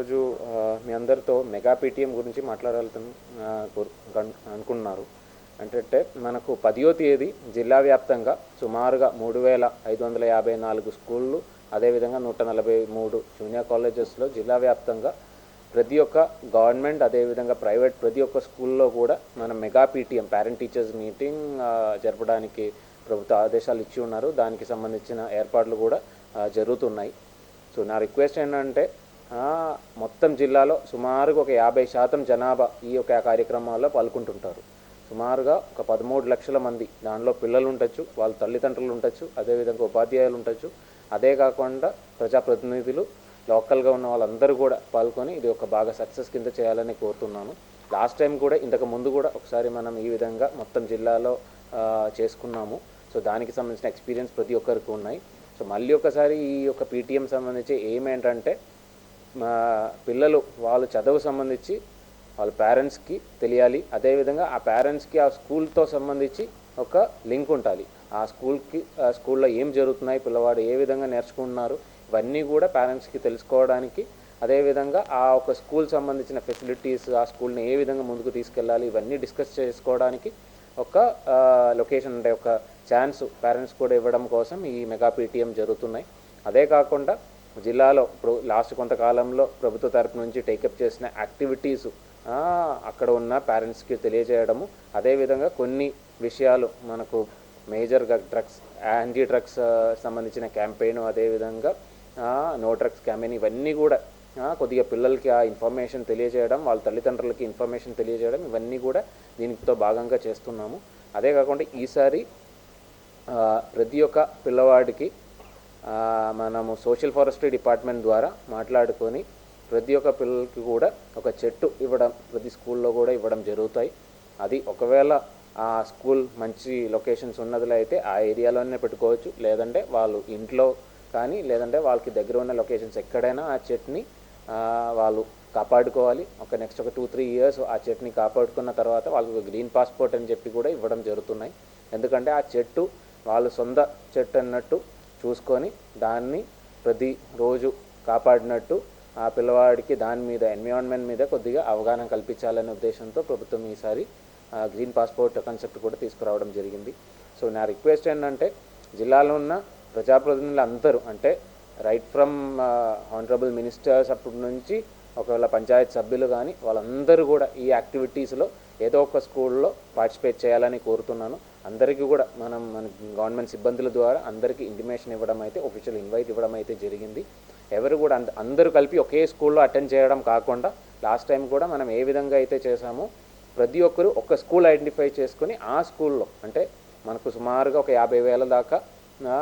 ఈరోజు మీ అందరితో mega PTM గురించి మాట్లాడాలని అనుకున్నారు. అంటే మనకు పదియో తేదీ జిల్లా వ్యాప్తంగా సుమారుగా మూడు వేల ఐదు వందల యాభై నాలుగు స్కూళ్ళు అదేవిధంగా నూట నలభై మూడు జూనియర్ కాలేజెస్లో జిల్లా వ్యాప్తంగా ప్రతి ఒక్క గవర్నమెంట్ అదేవిధంగా ప్రైవేట్ ప్రతి ఒక్క స్కూల్లో కూడా మనం mega PTM parent teachers meeting జరపడానికి ప్రభుత్వ ఆదేశాలు ఇచ్చి ఉన్నారు. దానికి సంబంధించిన ఏర్పాట్లు కూడా జరుగుతున్నాయి. సో నా రిక్వెస్ట్ ఏంటంటే మొత్తం జిల్లాలో సుమారుగా ఒక యాభై శాతం జనాభా ఈ యొక్క కార్యక్రమాల్లో పాల్గొంటుంటారు. సుమారుగా ఒక పదమూడు లక్షల మంది దానిలో పిల్లలు ఉండొచ్చు వాళ్ళ తల్లిదండ్రులు ఉండొచ్చు అదేవిధంగా ఉపాధ్యాయులు ఉండొచ్చు. అదే కాకుండా ప్రజాప్రతినిధులు లోకల్గా ఉన్న వాళ్ళందరూ కూడా పాల్గొని ఇది ఒక బాగా సక్సెస్ కింద చేయాలని కోరుతున్నాను. లాస్ట్ టైం కూడా ఇంతకు ముందు కూడా ఒకసారి మనం ఈ విధంగా మొత్తం జిల్లాలో చేసుకున్నాము. సో దానికి సంబంధించిన ఎక్స్పీరియన్స్ ప్రతి ఒక్కరికి ఉన్నాయి. సో మళ్ళీ ఒకసారి ఈ యొక్క పీటీఎం సంబంధించి ఏమేంటంటే మా పిల్లలు వాళ్ళు చదువు సంబంధించి వాళ్ళ పేరెంట్స్కి తెలియాలి. అదేవిధంగా ఆ పేరెంట్స్కి ఆ స్కూల్తో సంబంధించి ఒక లింక్ ఉండాలి. ఆ స్కూల్కి ఆ స్కూల్లో ఏం జరుగుతున్నాయి పిల్లవాడు ఏ విధంగా నేర్చుకుంటున్నారు ఇవన్నీ కూడా పేరెంట్స్కి తెలుసుకోవడానికి. అదేవిధంగా ఆ ఒక స్కూల్ సంబంధించిన ఫెసిలిటీస్ ఆ స్కూల్ని ఏ విధంగా ముందుకు తీసుకెళ్ళాలి ఇవన్నీ డిస్కస్ చేసుకోవడానికి ఒక లొకేషన్ అంటే ఒక ఛాన్స్ పేరెంట్స్ కూడా ఇవ్వడం కోసం ఈ మెగా పీటీఎం జరుగుతున్నాయి. అదే కాకుండా జిల్లాలో ఇప్పుడు లాస్ట్ కొంతకాలంలో ప్రభుత్వ తరపు నుంచి టేకప్ చేసిన యాక్టివిటీస్ అక్కడ ఉన్న పేరెంట్స్కి తెలియజేయడము. అదేవిధంగా కొన్ని విషయాలు మనకు మేజర్గా డ్రగ్స్ యాంటీ డ్రగ్స్ సంబంధించిన క్యాంపెయిన్ అదేవిధంగా నో డ్రగ్స్ క్యాంపెయిన్ ఇవన్నీ కూడా కొద్దిగా పిల్లలకి ఆ ఇన్ఫర్మేషన్ తెలియజేయడం వాళ్ళ తల్లిదండ్రులకి ఇన్ఫర్మేషన్ తెలియజేయడం ఇవన్నీ కూడా దీనితో భాగంగా చేస్తున్నాము. అదే కాకుండా ఈసారి ప్రతి ఒక్క పిల్లవాడికి మనము సోషల్ ఫారెస్ట్రీ డిపార్ట్మెంట్ ద్వారా మాట్లాడుకొని ప్రతి ఒక్క పిల్లలకి కూడా ఒక చెట్టు ఇవ్వడం ప్రతి స్కూల్లో కూడా ఇవ్వడం జరుగుతాయి. అది ఒకవేళ ఆ స్కూల్ మంచి లొకేషన్స్ ఉన్నదిలో అయితే ఆ ఏరియాలోనే పెట్టుకోవచ్చు. లేదంటే వాళ్ళు ఇంట్లో కానీ లేదంటే వాళ్ళకి దగ్గర ఉన్న లొకేషన్స్ ఎక్కడైనా ఆ చెట్టుని వాళ్ళు కాపాడుకోవాలి. ఒక నెక్స్ట్ ఒక టూ త్రీ ఇయర్స్ ఆ చెట్టుని కాపాడుకున్న తర్వాత వాళ్ళకి గ్రీన్ పాస్పోర్ట్ అని చెప్పి కూడా ఇవ్వడం జరుగుతున్నాయి. ఎందుకంటే ఆ చెట్టు వాళ్ళు సొంత చెట్టు అన్నట్టు చూసుకొని దాన్ని ప్రతి రోజు కాపాడినట్టు ఆ పిల్లవాడికి దాని మీద ఎన్విరాన్మెంట్ మీద కొద్దిగా అవగాహన కల్పించాలనే ఉద్దేశంతో ప్రభుత్వం ఈసారి గ్రీన్ పాస్పోర్ట్ కాన్సెప్ట్ కూడా తీసుకురావడం జరిగింది. సో నా రిక్వెస్ట్ ఏంటంటే జిల్లాలో ఉన్న ప్రజాప్రతినిధులు అందరూ అంటే రైట్ ఫ్రమ్ ఆనరబుల్ మినిస్టర్స్ అప్పటి నుంచి ఒకవేళ పంచాయత్ సభ్యులు కానీ వాళ్ళందరూ కూడా ఈ యాక్టివిటీస్లో ఏదో ఒక స్కూల్లో పార్టిసిపేట్ చేయాలని కోరుతున్నాను. అందరికీ కూడా మనం మన గవర్నమెంట్ సిబ్బందుల ద్వారా అందరికీ ఇంటిమేషన్ ఇవ్వడం అయితే ఒఫీషియల్ ఇన్వైట్ ఇవ్వడం అయితే జరిగింది. ఎవరు కూడా అంద అందరూ కలిపి ఒకే స్కూల్లో అటెండ్ చేయడం కాకుండా లాస్ట్ టైం కూడా మనం ఏ విధంగా అయితే చేసామో ప్రతి ఒక్కరు ఒక స్కూల్ ఐడెంటిఫై చేసుకుని ఆ స్కూల్లో అంటే మనకు సుమారుగా ఒక యాభై వేల దాకా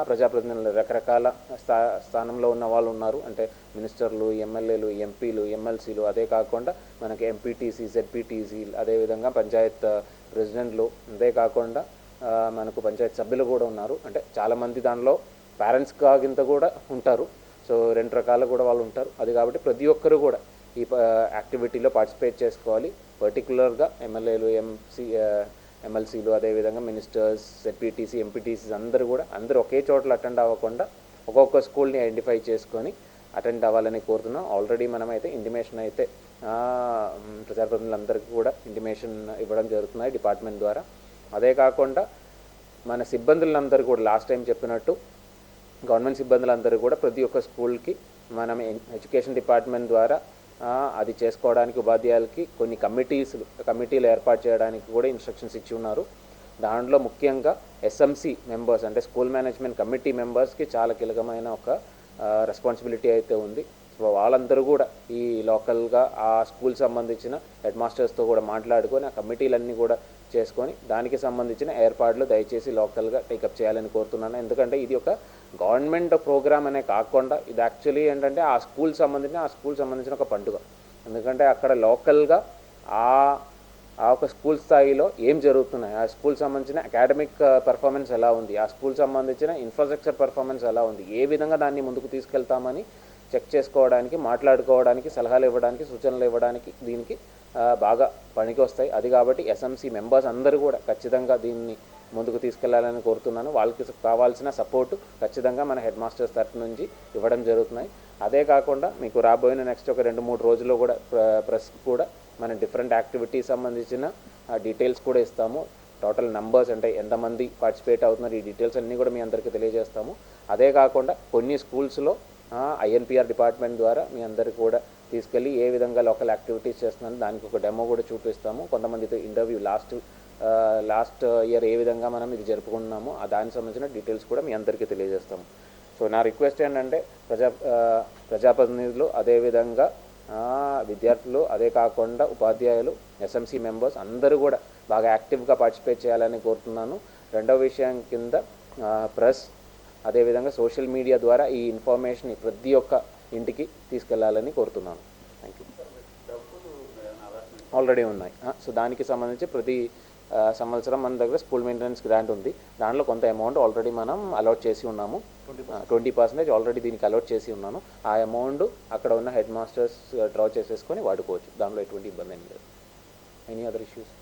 ప్రజాప్రతినిధులు రకరకాల స్థా స్థానంలో ఉన్న వాళ్ళు ఉన్నారు. అంటే మినిస్టర్లు ఎమ్మెల్యేలు ఎంపీలు ఎమ్మెల్సీలు అదే కాకుండా మనకి ఎంపీటీసీ జెడ్పీటీసీ అదేవిధంగా పంచాయత్ ప్రెసిడెంట్లు అదే కాకుండా మనకు పంచాయత్ సభ్యులు కూడా ఉన్నారు. అంటే చాలామంది దానిలో పేరెంట్స్ కాగింత కూడా ఉంటారు. సో రెండు రకాలు కూడా వాళ్ళు ఉంటారు. అది కాబట్టి ప్రతి ఒక్కరు కూడా ఈ ప- యాక్టివిటీలో పార్టిసిపేట్ చేసుకోవాలి. పర్టికులర్గా ఎమ్మెల్యేలు ఎంసీ ఎమ్మెల్సీలు అదేవిధంగా మినిస్టర్స్ ఎస్పీటీసీ ఎంపీటీసీస్ అందరూ కూడా అందరూ ఒకే చోట్ల అటెండ్ అవ్వకుండా ఒక్కొక్క స్కూల్ని ఐడెంటిఫై చేసుకొని అటెండ్ అవ్వాలని కోరుతున్నాం. ఆల్రెడీ మనమైతే ఇంటిమేషన్ అయితే ప్రజాప్రతినిధులందరికీ కూడా ఇంటిమేషన్ ఇవ్వడం జరుగుతున్నాయి డిపార్ట్మెంట్ ద్వారా. అదే కాకుండా మన సిబ్బందులందరూ కూడా లాస్ట్ టైం చెప్పినట్టు గవర్నమెంట్ సిబ్బందులందరూ కూడా ప్రతి ఒక్క స్కూల్కి మనం ఎడ్యుకేషన్ డిపార్ట్మెంట్ ద్వారా అది చేసుకోవడానికి ఉపాధ్యాయులకి కొన్ని కమిటీస్ కమిటీలు ఏర్పాటు చేయడానికి కూడా ఇన్స్ట్రక్షన్స్ ఇచ్చి ఉన్నారు. దాంట్లో ముఖ్యంగా ఎస్ఎంసి మెంబర్స్ అంటే స్కూల్ మేనేజ్మెంట్ కమిటీ మెంబర్స్కి చాలా కీలకమైన ఒక రెస్పాన్సిబిలిటీ అయితే ఉంది. సో వాళ్ళందరూ కూడా ఈ లోకల్గా ఆ స్కూల్ సంబంధించిన హెడ్ మాస్టర్స్తో కూడా మాట్లాడుకొని ఆ కమిటీలన్నీ కూడా చేసుకొని దానికి సంబంధించిన ఏర్పాట్లు దయచేసి లోకల్గా టేకప్ చేయాలని కోరుతున్నాను. ఎందుకంటే ఇది ఒక గవర్నమెంట్ ప్రోగ్రామ్ అనే కాకుండా ఇది యాక్చువల్లీ ఏంటంటే ఆ స్కూల్ సంబంధించిన ఆ స్కూల్ సంబంధించిన ఒక పండుగ. ఎందుకంటే అక్కడ లోకల్గా ఆ ఆ ఒక స్కూల్ స్థాయిలో ఏం జరుగుతున్నాయి? ఆ స్కూల్ సంబంధించిన అకాడమిక్ పర్ఫార్మెన్స్ ఎలా ఉంది? ఆ స్కూల్ సంబంధించిన ఇన్ఫ్రాస్ట్రక్చర్ పర్ఫార్మెన్స్ ఎలా ఉంది? ఏ విధంగా దాన్ని ముందుకు తీసుకెళ్తామని చెక్ చేసుకోవడానికి మాట్లాడుకోవడానికి సలహాలు ఇవ్వడానికి సూచనలు ఇవ్వడానికి దీనికి బాగా పనికి వస్తాయి. అది కాబట్టి ఎస్ఎంసీ మెంబర్స్ అందరూ కూడా ఖచ్చితంగా దీన్ని ముందుకు తీసుకెళ్ళాలని కోరుతున్నాను. వాళ్ళకి కావాల్సిన సపోర్ట్ ఖచ్చితంగా మన హెడ్ మాస్టర్స్ తరఫు నుంచి ఇవ్వడం జరుగుతున్నాయి. అదే కాకుండా మీకు రాబోయిన నెక్స్ట్ ఒక రెండు మూడు రోజుల్లో కూడా ప్ర- ప్రెస్ కూడా మన డిఫరెంట్ యాక్టివిటీ సంబంధించిన డీటెయిల్స్ కూడా ఇస్తాము. టోటల్ నంబర్స్ అంటే ఎంతమంది పార్టిసిపేట్ అవుతున్నారు ఈ డీటెయిల్స్ అన్నీ కూడా మీ అందరికీ తెలియజేస్తాము. అదే కాకుండా కొన్ని స్కూల్స్లో ఐఎన్పిఆర్ డిపార్ట్మెంట్ ద్వారా మీ అందరికీ కూడా తీసుకెళ్ళి ఏ విధంగా లోకల్ యాక్టివిటీస్ చేస్తున్నాను దానికి ఒక డెమో కూడా చూపిస్తాము. కొంతమందితో ఇంటర్వ్యూ లాస్ట్ లాస్ట్ ఇయర్ ఏ విధంగా మనం ఇది జరుపుకుంటున్నామో ఆ దానికి సంబంధించిన డీటెయిల్స్ కూడా మీ అందరికీ తెలియజేస్తాము. సో నా రిక్వెస్ట్ ఏంటంటే ప్రజా ప్రజాప్రతినిధులు అదేవిధంగా విద్యార్థులు అదే కాకుండా ఉపాధ్యాయులు ఎస్ఎంసీ మెంబర్స్ అందరూ కూడా బాగా యాక్టివ్గా పార్టిసిపేట్ చేయాలని కోరుతున్నాను. రెండవ విషయం కింద ప్రెస్ అదేవిధంగా సోషల్ మీడియా ద్వారా ఈ ఇన్ఫర్మేషన్ ప్రతి ఒక్క ఇంటికి తీసుకెళ్ళాలని కోరుతున్నాను. థ్యాంక్ యూ ఆల్రెడీ ఉన్నాయి. సో దానికి సంబంధించి ప్రతి సంవత్సరం మన దగ్గర స్కూల్ మెయింటెనెన్స్ గ్రాంట్ ఉంది. దాంట్లో కొంత అమౌంట్ ఆల్రెడీ మనం అలాట్ చేసి ఉన్నాము. ట్వంటీ పర్సెంటేజ్ ఆల్రెడీ దీనికి అలాట్ చేసి ఉన్నాను. ఆ అమౌంట్ అక్కడ ఉన్న హెడ్ మాస్టర్స్ డ్రా చేసేసుకొని వాడుకోవచ్చు. దాంట్లో ఎటువంటి ఇబ్బంది ఏం లేదు. Any other issues